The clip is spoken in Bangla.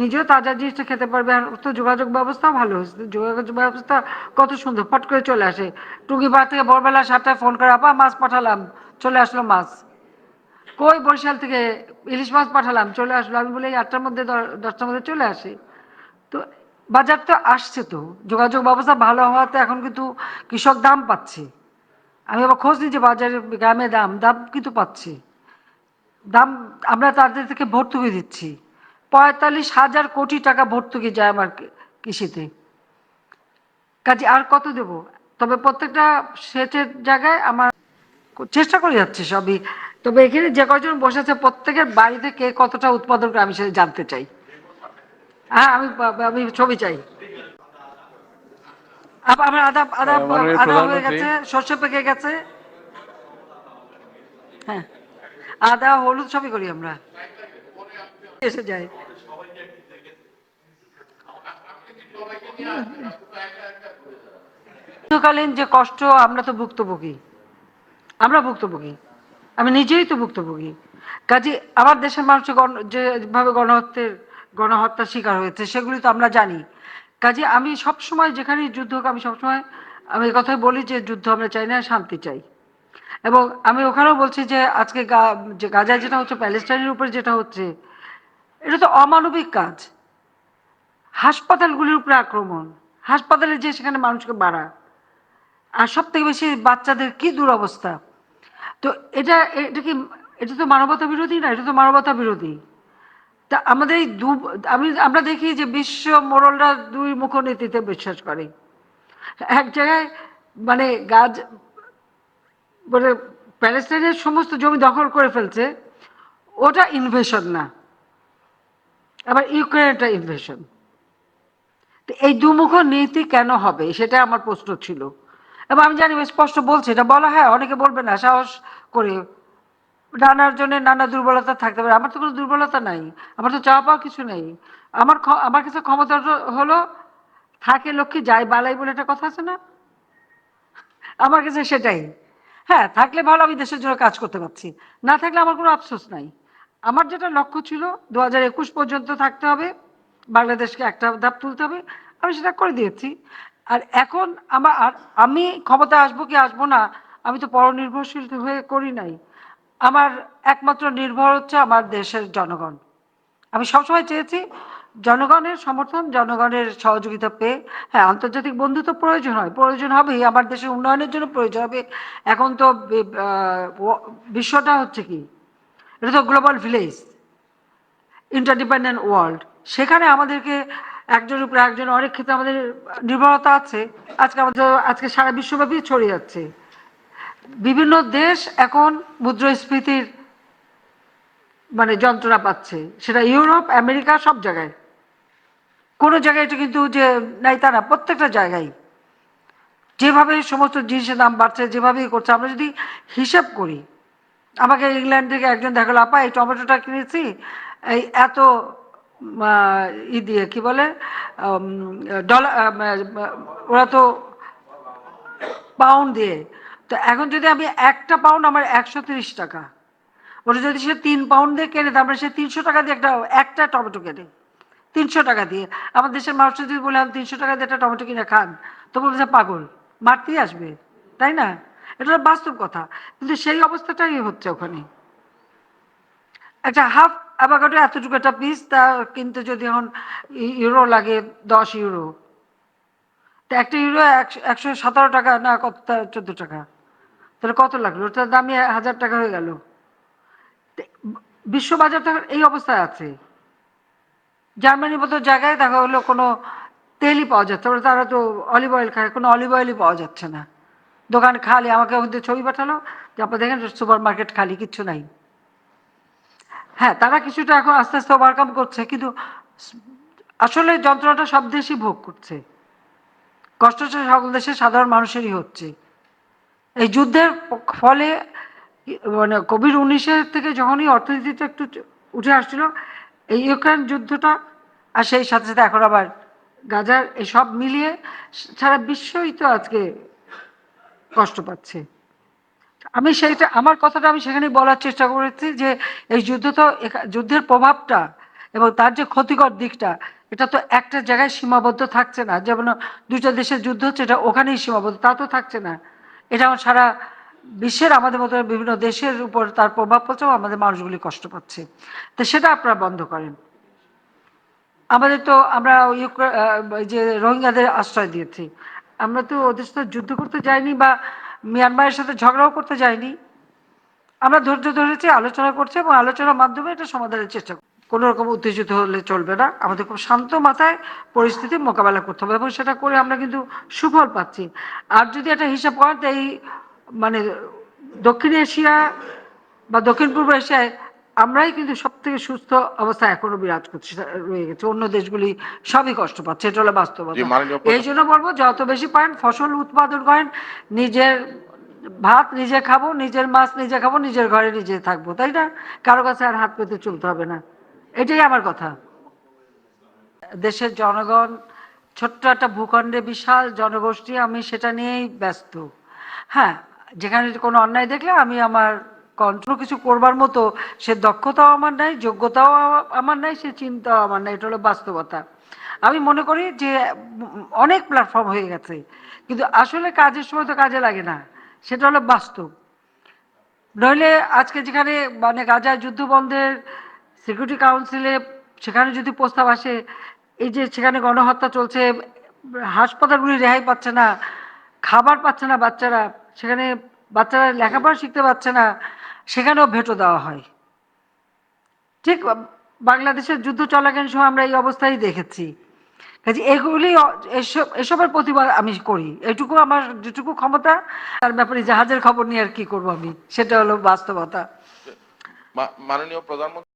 নিজেও তাজা জিনিসটা খেতে পারবে আর তো যোগাযোগ ব্যবস্থাও ভালো। হয়েছে যোগাযোগ ব্যবস্থা কত সুন্দর, ফট করে চলে আসে। টুঙ্গি টুঙ্গিপাড় থেকে ভোরবেলা সাতটায় ফোন করে, আপা, মাছ পাঠালাম। চলে আসলো মাছ। কই বরিশাল থেকে ইলিশ মাছ পাঠালাম? চলে আসলো। আমি বলি আটটার মধ্যে দশটার মধ্যে চলে আসে। তো বাজার তো আসছে তো। যোগাযোগ ব্যবস্থা ভালো হওয়াতে এখন কিন্তু কৃষক দাম পাচ্ছে। আমি আবার খোঁজ নিচ্ছি বাজারে গ্রামে দাম দাম কিন্তু পাচ্ছি। দাম আমরা তাদের থেকে ভর্তুকি দিচ্ছি। পঁয়তাল্লিশ হাজার কোটি টাকা ভর্তুকি যায় আমার কৃষিতে। কাজে আর কত দেব? তবে প্রত্যেকটা সেচের জায়গায় আমার চেষ্টা করে যাচ্ছে সবই। তবে এখানে যে কজন বসেছে প্রত্যেকের বাড়িতে কে কতটা উৎপাদন করে আমি সেটা জানতে চাই। হ্যাঁ আমি আমি ছবি চাই। আমার আদা আদা আদা হয়ে গেছে শস্য পেকে গেছে। হ্যাঁ আদা হলুদ সবই করি আমরা। এসে যায়। যুদ্ধকালীন যে কষ্ট, আমরা তো ভুক্তভোগী। আমরা ভুক্তভোগী। আমি নিজেই তো ভুক্তভোগী। কাজে আমার দেশের মানুষ যেভাবে গণহত্যের, গণহত্যার শিকার হয়েছে, সেগুলি তো আমরা জানি। কাজে আমি সবসময় যেখানে যুদ্ধ হোক, আমি সবসময় আমি কথাই বলি যে যুদ্ধ আমরা চাই না, শান্তি চাই। এবং আমি ওখানেও বলছি যে আজকে গা- যে গাজায় যেটা হচ্ছে, প্যালেস্টাইনের উপরে যেটা হচ্ছে, এটা তো অমানবিক কাজ। হাসপাতালগুলির উপরে আক্রমণ, হাসপাতালে যে সেখানে মানুষকে মারা। আর সব থেকে বেশি বাচ্চাদের কি দুরবস্থা? তো এটা এটা কি, এটা তো মানবতা বিরোধী না, এটা তো মানবতা বিরোধী। তা আমাদের এই দু, আমি, আমরা দেখি যে বিশ্ব মোড়লরা দুই মুখ নীতিতে বিশ্বাস করে। এক জায়গায় মানে গাছ মানে প্যালেস্টাইনের সমস্ত জমি দখল করে ফেলছে, ওটা ইনভেশন না। আবার ইউক্রেনটা ইনভেশন তো এই দুমুখ নীতি কেন হবে? সেটা আমার প্রশ্ন ছিল। এবং আমি জানি স্পষ্ট বলছি। এটা বলা হয়, অনেকে বলবে না, সাহস করে। নানার জন্য নানা দুর্বলতা থাকতে পারে। আমার তো কোনো দুর্বলতা নাই। আমার তো চাওয়া পাওয়া কিছু নেই। আমার আমার কাছে ক্ষমতা হলো, থাকে লক্ষ্মী, যাই বালাই বলে একটা কথা আছে না? আমার কাছে সেটাই। হ্যাঁ থাকলে ভালো, আমি দেশের জন্য কাজ করতে পারছি। না থাকলে আমার কোনো আফসোস নাই। আমার যেটা লক্ষ্য ছিল, দু হাজার একুশ পর্যন্ত থাকতে হবে। বাংলাদেশকে একটা ধাপ তুলতে হবে, আমি সেটা করে দিয়েছি। আর এখন আমার আমি ক্ষমতা আসব কি আসব না, আমি তো পরনির্ভরশীল হয়ে করি নাই। আমার একমাত্র নির্ভর হচ্ছে আমার দেশের জনগণ। আমি সবসময় চেয়েছি জনগণের সমর্থন, জনগণের সহযোগিতা পেয়ে। হ্যাঁ আন্তর্জাতিক বন্ধু তো প্রয়োজন হয়, প্রয়োজন হবেই আমার দেশের উন্নয়নের জন্য প্রয়োজন হবে। এখন তো বিশ্বটা হচ্ছে কি? এটা তো গ্লোবাল ভিলেজ ইন্টারডিপেন্ডেন্ট ওয়ার্ল্ড সেখানে আমাদেরকে একজনের উপরে একজন, অনেক ক্ষেত্রে আমাদের নির্ভরতা আছে। আজকে আমাদের, আজকে সারা বিশ্বব্যাপী ছড়িয়ে যাচ্ছে। বিভিন্ন দেশ এখন মুদ্রাস্ফীতির মানে যন্ত্রণা পাচ্ছে। সেটা ইউরোপ, আমেরিকা, সব জায়গায়। কোনো জায়গায় এটা কিন্তু যে নাই তা না, প্রত্যেকটা জায়গায়। যেভাবে সমস্ত জিনিসের দাম বাড়ছে যেভাবে ই করছে, আমরা যদি হিসাব করি, আমাকে ইংল্যান্ড থেকে একজন দেখাল, আপা, এই টমেটোটা কিনেছি, এই এত ই দিয়ে, কি বলে ডলার ওরা তো পাউন্ড দিয়ে। তো এখন যদি আমি একটা পাউন্ড আমার একশো তিরিশ টাকা। ওটা যদি সে তিন পাউন্ড দিয়ে কেনে, তারপরে সে তিনশো টাকা দিয়ে একটা একটা টমেটো কেনে। তিনশো টাকা দিয়ে। আমার দেশের মানুষ যদি বলে, আমি তিনশো টাকা দিয়ে একটা টমেটো কিনে খান তো বলবে যে পাগল, মারতেই আসবে। তাই না? এটা বাস্তব কথা। কিন্তু সেই অবস্থাটাই হচ্ছে ওখানে। একটা হাফ অ্যাভাকাডো এতটুকু একটা পিস তা কিনতে যদি এখন ইউরো লাগে, দশ ইউরো তা একটা ইউরো একশো সতেরো টাকা না কত চোদ্দ টাকা। তাহলে কত লাগল? ওটার দামই হাজার টাকা হয়ে গেল। বিশ্ববাজার তো এই অবস্থায় আছে। জার্মানির মতো জায়গায় দেখা হলো কোনো তেলই পাওয়া যাচ্ছে তারা তো অলিভ অয়েল খায়, কোনো অলিভ অয়েলই পাওয়া যাচ্ছে না। দোকান খালি আমাকে ওদের ছবি পাঠালো যে আপনার দেখেন সুপার মার্কেট খালি, কিচ্ছু নাই। হ্যাঁ তারা কিছুটা এখন আস্তে আস্তে ওভারকাম করছে, কিন্তু আসলে যন্ত্রণাটা সব দেশই ভোগ করছে। কষ্টটা সকল দেশের সাধারণ মানুষেরই হচ্ছে। এই যুদ্ধের ফলে মানে কোভিড উনিশের থেকে যখনই অর্থনীতিটা একটু উঠে আসছিল, এই ইউক্রেন যুদ্ধটা আর সেই সাথে সাথে এখন আবার গাজার এই সব মিলিয়ে সারা বিশ্বই তো আজকে কষ্ট পাচ্ছে। আমি সেইটা, আমার কথাটা আমি সেখানে বলার চেষ্টা করেছি যে এই যুদ্ধ তো যুদ্ধের প্রভাবটা এবং তার যে ক্ষতিকর দিকটা, এটা তো একটা জায়গায় সীমাবদ্ধ থাকছে না। যেমন দুইটা দেশের যুদ্ধ হচ্ছে, এটা ওখানেই সীমাবদ্ধ, তা তো থাকছে না। এটা সারা বিশ্বের আমাদের মতো বিভিন্ন দেশের উপর তার প্রভাব পড়ছে আমাদের মানুষগুলি কষ্ট পাচ্ছে। তো সেটা আপনারা বন্ধ করেন। আমাদের তো আমরা ইউক্রে- যে রোহিঙ্গাদের আশ্রয় দিয়েছি। আমরা তো ওদের সাথে যুদ্ধ করতে যাইনি বা মিয়ানমারের সাথে ঝগড়াও করতে যায়নি। আমরা ধৈর্য ধরেছি, আলোচনা করছি এবং আলোচনার মাধ্যমে এটা সমাধানের চেষ্টা করছি। কোনো রকম উত্তেজিত হলে চলবে না। আমাদের খুব শান্ত মাথায় পরিস্থিতি মোকাবেলা করতে হবে এবং সেটা করে আমরা কিন্তু সুফল পাচ্ছি। আর যদি একটা হিসাব করেন, এই মানে দক্ষিণ এশিয়া বা দক্ষিণ পূর্ব এশিয়ায় আমরাই কিন্তু সব থেকে সুস্থ অবস্থা এখনও বিরাজ করছি রয়ে গেছে। অন্য দেশগুলি সবই কষ্ট পাচ্ছে এটা হলো বাস্তবতা। এই জন্য বলব যত বেশি পারেন ফসল উৎপাদন করেন নিজের ভাত নিজে খাব নিজের মাছ নিজে খাব নিজের ঘরে নিজে থাকব তাই না? কারও কাছে আর হাত পেতে চলতে হবে না। এটাই আমার কথা। দেশের জনগণ ছোট্ট একটা ভূখণ্ডে বিশাল জনগোষ্ঠী আমি সেটা নিয়েই ব্যস্ত। হ্যাঁ যেখানে কোনো অন্যায় দেখলে আমি আমার কন্ট্রোল কিছু করবার মতো, সে দক্ষতাও আমার নাই, যোগ্যতাও আমার নাই, সে চিন্তাও আমার নাই, এটা হলো বাস্তবতা। আমি মনে করি যে, অনেক প্ল্যাটফর্ম হয়ে গেছে, কিন্তু আসলে কাজের সময় তো কাজে লাগে না, সেটা হলো বাস্তব। নইলে আজকে যেখানে মানে গাজায় যুদ্ধ বন্ধের সিকিউরিটি কাউন্সিলে সেখানে যদি প্রস্তাব আসে, এই যে সেখানে গণহত্যা চলছে, হাসপাতালগুলি রেহাই পাচ্ছে না, খাবার পাচ্ছে না বাচ্চারা, সেখানে বাচ্চারা লেখাপড়া শিখতে পারছে না সেখানেও ভেটো দেওয়া হয়। ঠিক বাংলাদেশের যুদ্ধ চলাকালীন সময় আমরা এই অবস্থায় দেখেছি। কাজে এগুলি এসব, এসবের প্রতিবাদ আমি করি। এটুকু আমার যেটুকু ক্ষমতা, তার ব্যাপারে জাহাজের খবর নিয়ে আর কি করব আমি? সেটা হলো বাস্তবতা। মাননীয় প্রধানমন্ত্রী